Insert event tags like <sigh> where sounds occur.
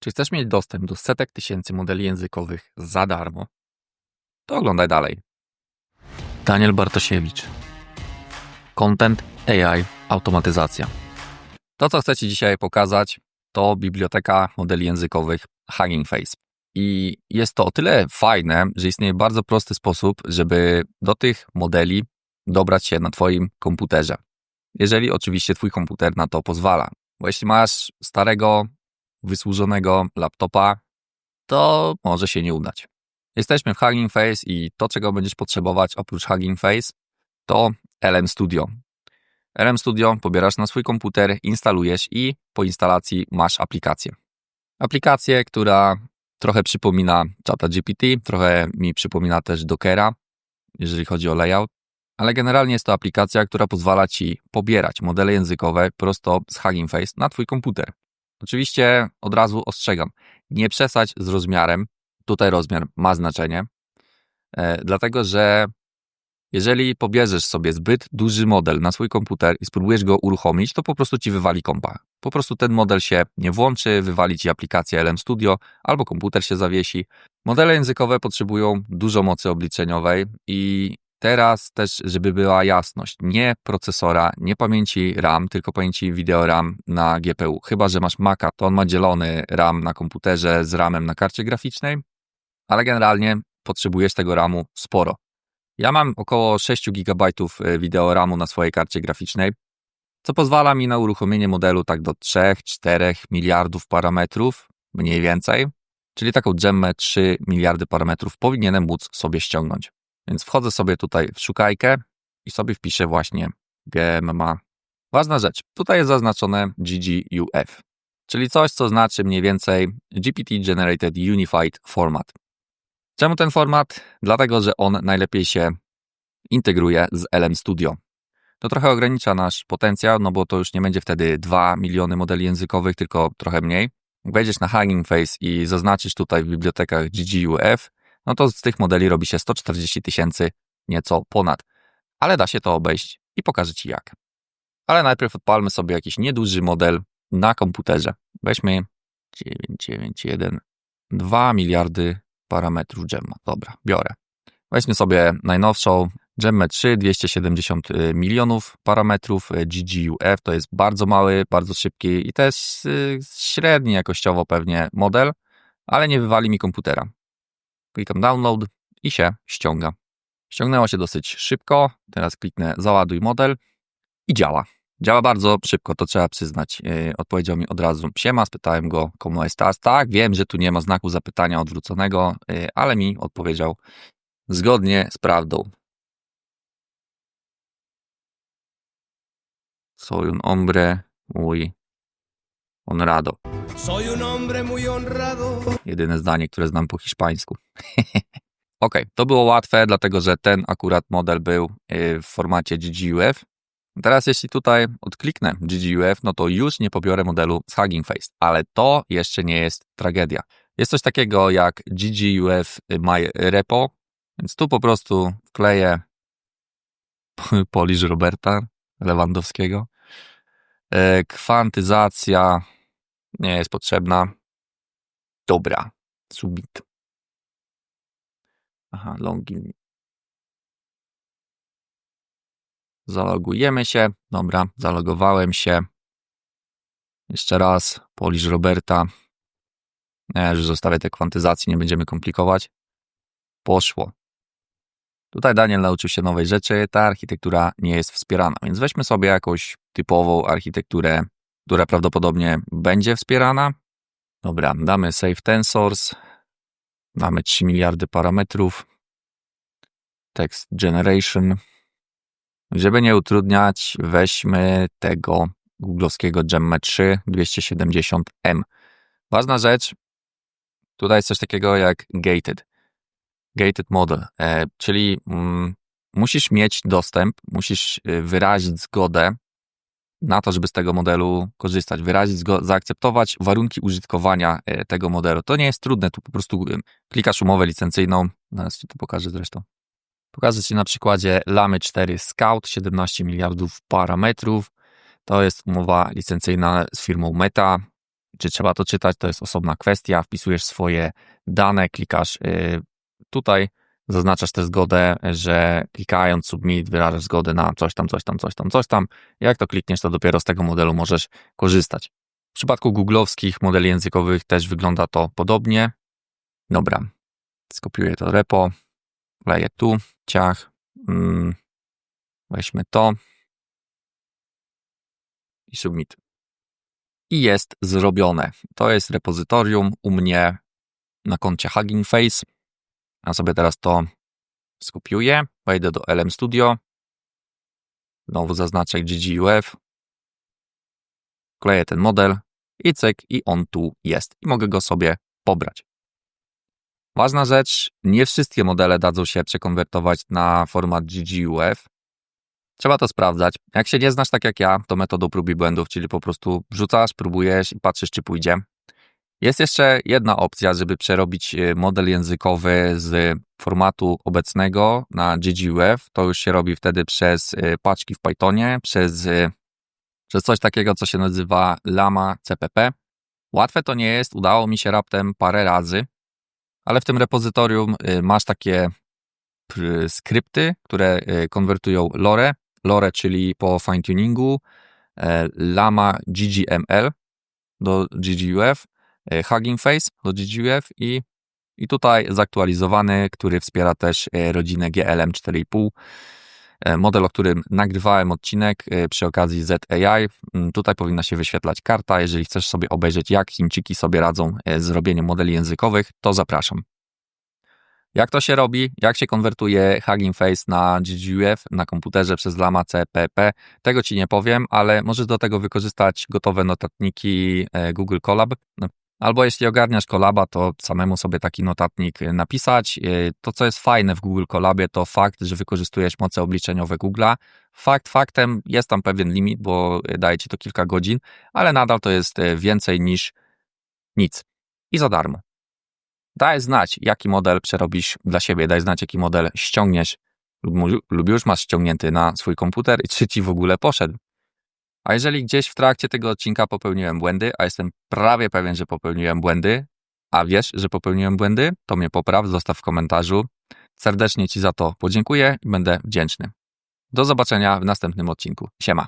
Czy chcesz mieć dostęp do setek tysięcy modeli językowych za darmo? To oglądaj dalej. Daniel Bartosiewicz. Content, AI, automatyzacja. To, co chcę Ci dzisiaj pokazać, to biblioteka modeli językowych Hugging Face. I jest to o tyle fajne, że istnieje bardzo prosty sposób, żeby do tych modeli dobrać się na Twoim komputerze. Jeżeli oczywiście Twój komputer na to pozwala. Bo jeśli masz starego, wysłużonego laptopa, to może się nie udać. Jesteśmy w Hugging Face i to, czego będziesz potrzebować oprócz Hugging Face, to LM Studio. LM Studio pobierasz na swój komputer, instalujesz i po instalacji masz aplikację. Aplikację, która trochę przypomina ChatGPT, trochę mi przypomina też Dockera, jeżeli chodzi o layout, ale generalnie jest to aplikacja, która pozwala Ci pobierać modele językowe prosto z Hugging Face na Twój komputer. Oczywiście od razu ostrzegam, nie przesadź z rozmiarem. Tutaj rozmiar ma znaczenie, e, dlatego że jeżeli pobierzesz sobie zbyt duży model na swój komputer i spróbujesz go uruchomić, to po prostu ci wywali kompa. Po prostu ten model się nie włączy, wywali ci aplikację LM Studio albo komputer się zawiesi. Modele językowe potrzebują dużo mocy obliczeniowej i Teraz też, żeby była jasność, nie procesora, nie pamięci RAM, tylko pamięci wideo RAM na GPU. Chyba, że masz Maca, to on ma dzielony RAM na komputerze z RAMem na karcie graficznej, ale generalnie potrzebujesz tego RAMu sporo. Ja mam około 6 GB y, wideo RAMu na swojej karcie graficznej, co pozwala mi na uruchomienie modelu tak do 3-4 miliardów parametrów, mniej więcej, czyli taką gemmę 3 miliardy parametrów powinienem móc sobie ściągnąć. Więc wchodzę sobie tutaj w szukajkę i sobie wpiszę właśnie GMMA. Ważna rzecz, tutaj jest zaznaczone GGUF, czyli coś, co znaczy mniej więcej GPT Generated Unified Format. Czemu ten format? Dlatego, że on najlepiej się integruje z LM Studio. To trochę ogranicza nasz potencjał, no bo to już nie będzie wtedy 2 miliony modeli językowych, tylko trochę mniej. Wejdziesz na Hugging Face i zaznaczysz tutaj w bibliotekach GGUF, no to z tych modeli robi się 140 tysięcy, nieco ponad. Ale da się to obejść i pokażę Ci jak. Ale najpierw odpalmy sobie jakiś nieduży model na komputerze. Weźmy 991, 2 miliardy parametrów Gemma. Dobra, biorę. Weźmy sobie najnowszą Gemmę 3, 270 y, milionów parametrów. Y, GGUF to jest bardzo mały, bardzo szybki i też y, średni jakościowo pewnie model, ale nie wywali mi komputera. Klikam download i się ściąga. Ściągnęło się dosyć szybko. Teraz kliknę załaduj model i działa. Działa bardzo szybko, to trzeba przyznać. Yy, odpowiedział mi od razu siema, spytałem go, komu jest tas. Tak, wiem, że tu nie ma znaku zapytania odwróconego, yy, ale mi odpowiedział zgodnie z prawdą. Soy un hombre honrado. Soy un hombre muy honrado. Jedyne zdanie, które znam po hiszpańsku. <laughs> ok, to było łatwe, dlatego że ten akurat model był y, w formacie GGUF. Teraz jeśli tutaj odkliknę GGUF, no to już nie pobiorę modelu z Hugging Face, ale to jeszcze nie jest tragedia. Jest coś takiego jak GGUF My Repo, więc tu po prostu wkleję <laughs> polisz Roberta Lewandowskiego. E, kwantyzacja nie jest potrzebna. Dobra. Submit. Aha, login. Zalogujemy się. Dobra, zalogowałem się. Jeszcze raz. Polisz Roberta. Nie, że zostawię te kwantyzacje, nie będziemy komplikować. Poszło. Tutaj Daniel nauczył się nowej rzeczy. Ta architektura nie jest wspierana, więc weźmy sobie jakąś typową architekturę która prawdopodobnie będzie wspierana. Dobra, damy Save Tensors. Mamy 3 miliardy parametrów. Text Generation. Żeby nie utrudniać, weźmy tego googlowskiego Gemma 3 270M. Ważna rzecz, tutaj jest coś takiego jak gated. Gated model, e, czyli mm, musisz mieć dostęp, musisz y, wyrazić zgodę na to, żeby z tego modelu korzystać, wyrazić go, zaakceptować warunki użytkowania e, tego modelu. To nie jest trudne, tu po prostu klikasz umowę licencyjną, zaraz Ci to pokażę zresztą. Pokażę Ci na przykładzie Lamy 4 Scout, 17 miliardów parametrów. To jest umowa licencyjna z firmą Meta. Czy trzeba to czytać, to jest osobna kwestia. Wpisujesz swoje dane, klikasz y, tutaj, zaznaczasz tę zgodę, że klikając submit wyrażasz zgodę na coś tam, coś tam, coś tam, coś tam. Jak to klikniesz, to dopiero z tego modelu możesz korzystać. W przypadku googlowskich modeli językowych też wygląda to podobnie. Dobra, skopiuję to repo, leję tu, ciach, mm, weźmy to i submit. I jest zrobione. To jest repozytorium u mnie na koncie Hugging Face. Ja sobie teraz to skopiuję, wejdę do LM Studio, znowu zaznaczę GGUF, kleję ten model i cyk, i on tu jest. I mogę go sobie pobrać. Ważna rzecz, nie wszystkie modele dadzą się przekonwertować na format GGUF. Trzeba to sprawdzać. Jak się nie znasz tak jak ja, to metodą prób i błędów, czyli po prostu wrzucasz, próbujesz i patrzysz, czy pójdzie. Jest jeszcze jedna opcja, żeby przerobić e, model językowy z formatu obecnego na GGUF. To już się robi wtedy przez e, paczki w Pythonie, przez, e, przez coś takiego, co się nazywa Lama CPP. Łatwe to nie jest, udało mi się raptem parę razy, ale w tym repozytorium masz takie skrypty, które konwertują lore, lore, czyli po fine-tuningu, Lama GGML do GGUF, Hugging Face do GGUF i, i tutaj zaktualizowany, który wspiera też e, rodzinę GLM 4.5. E, model, o którym nagrywałem odcinek przy okazji ZAI. Mm, tutaj powinna się wyświetlać karta. Jeżeli chcesz sobie obejrzeć, jak Chińczyki sobie radzą z robieniem modeli językowych, to zapraszam. Jak to się robi? Jak się konwertuje Hugging Face na GGUF na komputerze przez Lama CPP? Tego Ci nie powiem, ale możesz do tego wykorzystać gotowe notatniki Google Colab. Albo jeśli ogarniasz Colaba, to samemu sobie taki notatnik y, napisać. Y, to, co jest fajne w Google Colabie, to fakt, że wykorzystujesz moce obliczeniowe Google'a. Fakt faktem, jest tam pewien limit, bo y, daje ci to kilka godzin, ale nadal to jest więcej niż nic. I za darmo. Daj znać, jaki model przerobisz dla siebie, daj znać, jaki model ściągniesz lub już masz ściągnięty na swój komputer i czy ci w ogóle poszedł. A jeżeli gdzieś w trakcie tego odcinka popełniłem błędy, a jestem prawie pewien, że popełniłem błędy, a wiesz, że popełniłem błędy, to mnie popraw, zostaw w komentarzu. Serdecznie Ci za to podziękuję i będę wdzięczny. Do zobaczenia w następnym odcinku. Siema.